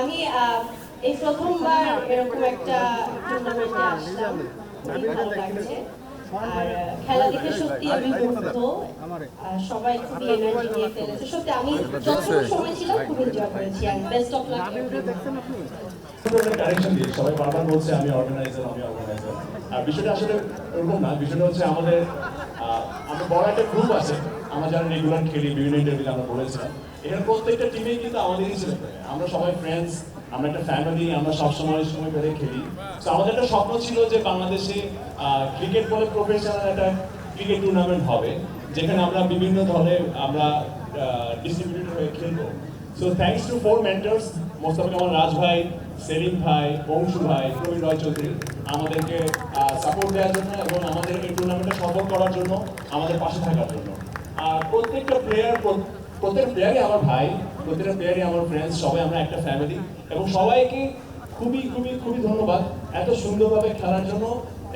আমি এই প্রথমবার এরকম একটা টুর্নামেন্টে আসলাম। আর, খেলা দেখে সত্যি আমি সবাই খুবই এনার্জি নিয়ে খেলেছে। সত্যি, আমি যতটুকু সময় ছিল খুব এনজয় করেছি। বেস্ট অফ লাক বলছে আমি অর্গানাইজার আমি অর্গানাইজার আর বিষয়টা আসলে না, বিষয়টা হচ্ছে আমাদের বড় একটা গ্রুপ আছে। আমরা যারা রেগুলার খেলি, বিভিন্ন ইন্টারভিউ আমরা বলেছিলাম এখানে প্রত্যেকটা টিমেই কিন্তু আমাদেরই ছেলে। আমরা সবাই ফ্রেন্ডস আমরা একটা ফ্যামিলি আমরা সবসময় সময় পেলে খেলি। তো আমাদের একটা স্বপ্ন ছিল যে বাংলাদেশে ক্রিকেট বলে প্রফেশনাল একটা ক্রিকেট টুর্নামেন্ট হবে, যেখানে আমরা বিভিন্ন দলে আমরা ডিস্ট্রিবিউটেড হয়ে খেলব। So thanks to four mentors Mostafa Kamal Raj ভাই সেলিম ভাই অংশু ভাই প্রবীণ রয় চৌধুরী আমাদেরকে সাপোর্ট দেওয়ার জন্য এবং আমাদের এই টুর্নামেন্টে সফল করার জন্য, আমাদের পাশে থাকার জন্য। আর প্রত্যেকটা প্লেয়ার প্রত্যেক প্লেয়ারই আমার ভাই প্রত্যেকটা প্লেয়ারই আমার ফ্রেন্ডস সবাই আমরা একটা ফ্যামিলি এবং সবাইকে খুবই খুবই খুবই ধন্যবাদ এত সুন্দরভাবে খেলার জন্য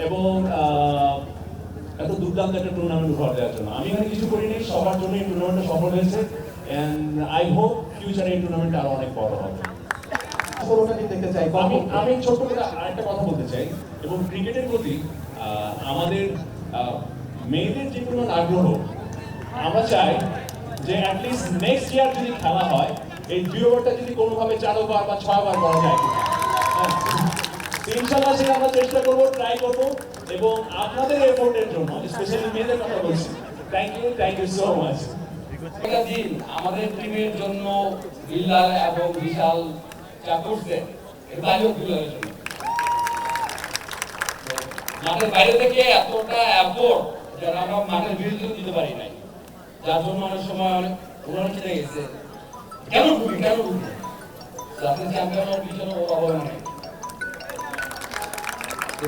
এবং এত দুর্দান্ত একটা টুর্নামেন্ট উপহার দেওয়ার জন্য। আমি এখানে কিছু করিনি সবার জন্য এই টুর্নামেন্টটা সফল হয়েছে এন্ড আই হোপ ফিউচারে এই টুর্নামেন্ট আরও অনেক বড় হবে। সফলতাকে দেখতে চাই আমি আমি ছোট্ট করে আরেকটা কথা বলতে চাই এবং ক্রিকেটের প্রতি আমাদের মেয়েদের যে কোনো আগ্রহ আমরা চাই যে অ্যাটলিস্ট নেক্সট ইয়ার যদি খেলা হয়, এই দুই ওভারটা যদি কোনোভাবে চার ওভার বা ছয় ওভার করা যায় হ্যাঁ। ইনশাল্লাহ সেটা আমরা চেষ্টা করব ট্রাই করব এবং আপনাদের এফোর্টের জন্য স্পেশালি মেয়েদের কথা বলছি। Thank you thank you so much দিন আমাদের টিমের জন্য বিল্লাল এবং বিশাল যা করছে বাইরেও বিল্লালের জন্য মাঠের বাইরে থেকে এতটা অ্যাফোর্ড যারা আমরা মাঠের বিরুদ্ধে দিতে পারি নাই। যার জন্য অনেক সময় অনেক উন্নয়ন ছেড়ে গেছে কেন ঢুকি কেন ঢুকি জাতীয় চ্যাম্পিয়নের পিছনে ও অবদান নেই।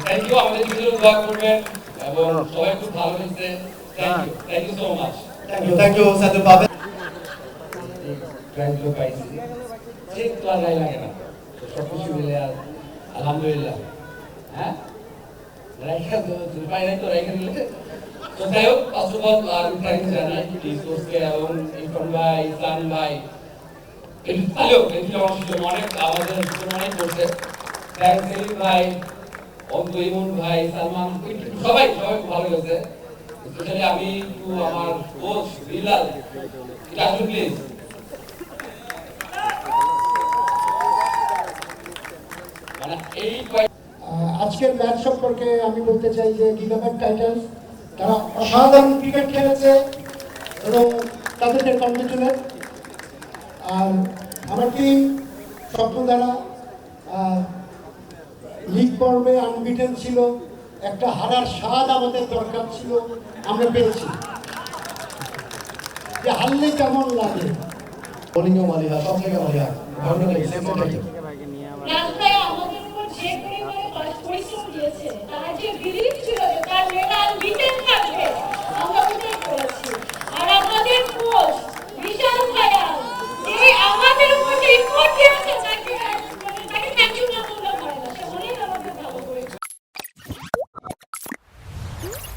থ্যাংক ইউ আমাদের পিছনে দোয়া করবেন এবং সবাই খুব ভালো হয়েছে। Thank you thank you so much thank you thank you সাথে পাবেন। প্রাইজগুলো পাইছি ঠিক তো আর লাগে না। সব কিছু মিলে আর আলহামদুলিল্লাহ। হ্যাঁ? রাইখা তো পাই তো রাইখা নিলে। যাই হোক ফার্স্ট অফ অল আমি জানাই টিসকোর্সকে এবং ইরফান ভাই ইসলাম ভাই এটি আমার অনেক, আমাদের অনেক করছে ভাই ইমন ভাই, সালমান সবাই সবাই ভালো গেছে স্পেশালি আমি, একটু আমার কোচ বিলাল। আসুন প্লিজ মানে আজকের ম্যাচ সম্পর্কে আমি বলতে চাই যে গিগাবাট তারা অসাধারণ ক্রিকেট খেলেছে এবং তাদেরকে কংগ্রেচুলেট আর আমার টিম স্বপ্ন দ্বারা লিগ পর্বে আনবিটেন ছিল একটা হারার স্বাদ আমাদের দরকার ছিল আমরা পেয়েছি যে হারলে কেমন লাগে? বোলিংও মালিহা সব থ্যাংক ইউ রাজভাই আমাদের উপর যে পরিমাণে পরিশ্রম দিয়েছে তার যে বিলিভ